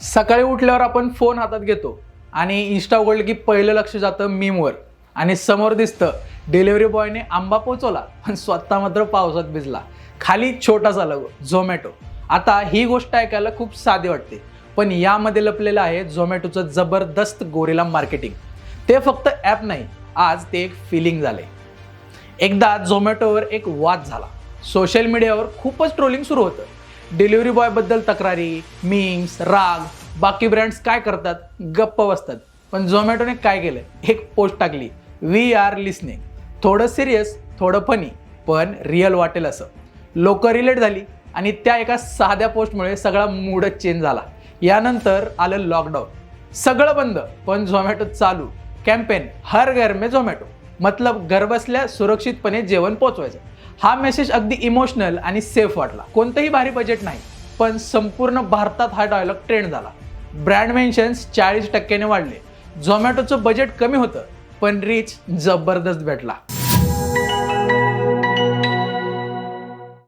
सकाळी उठल्यावर आपण फोन हातात घेतो आणि इन्स्टा उघडलं की पहिलं लक्ष जातं मीमवर आणि समोर दिसतं डिलिव्हरी बॉयने आंबा पोचवला पण स्वतः मात्र पावसात भिजला. खाली छोटासा लगो झोमॅटो आता ही गोष्ट ऐकायला खूप साधी वाटते पण यामध्ये लपलेलं आहे झोमॅटोचं जबरदस्त गोरेला मार्केटिंग ते फक्त ॲप नाही आज ते एक फिलिंग झाले एकदा झोमॅटोवर एक वाद झाला. सोशल मीडियावर खूपच ट्रोलिंग सुरू होतं. डिलिव्हरी बॉयबद्दल तक्रारी मीम्स राग बाकी ब्रँड्स काय करतात? गप्प बसतात. पण झोमॅटोने काय केलं एक पोस्ट टाकली. वी आर लिस्निंग थोडं सिरियस थोडं फनी पण रिअल वाटेल असं. लोक रिलेट झाली आणि त्या एका साध्या पोस्टमुळे सगळा मूडच चेंज झाला. यानंतर आलं लॉकडाऊन सगळं बंद पण झोमॅटो चालू. कॅम्पेन हर घर में झोमॅटो मतलब घरबसल्या सुरक्षितपणे जेवण पोचवायचं. हा मेसेज अगदी इमोशनल आणि सेफ वाटला. कोणतंही भारी बजेट नाही पण संपूर्ण भारतात हा डायलॉग ट्रेंड झाला. ब्रँड मेन्शन्स चाळीस टक्क्याने वाढले. झोमॅटोचं बजेट कमी होतं पण रीच जबरदस्त भेटला.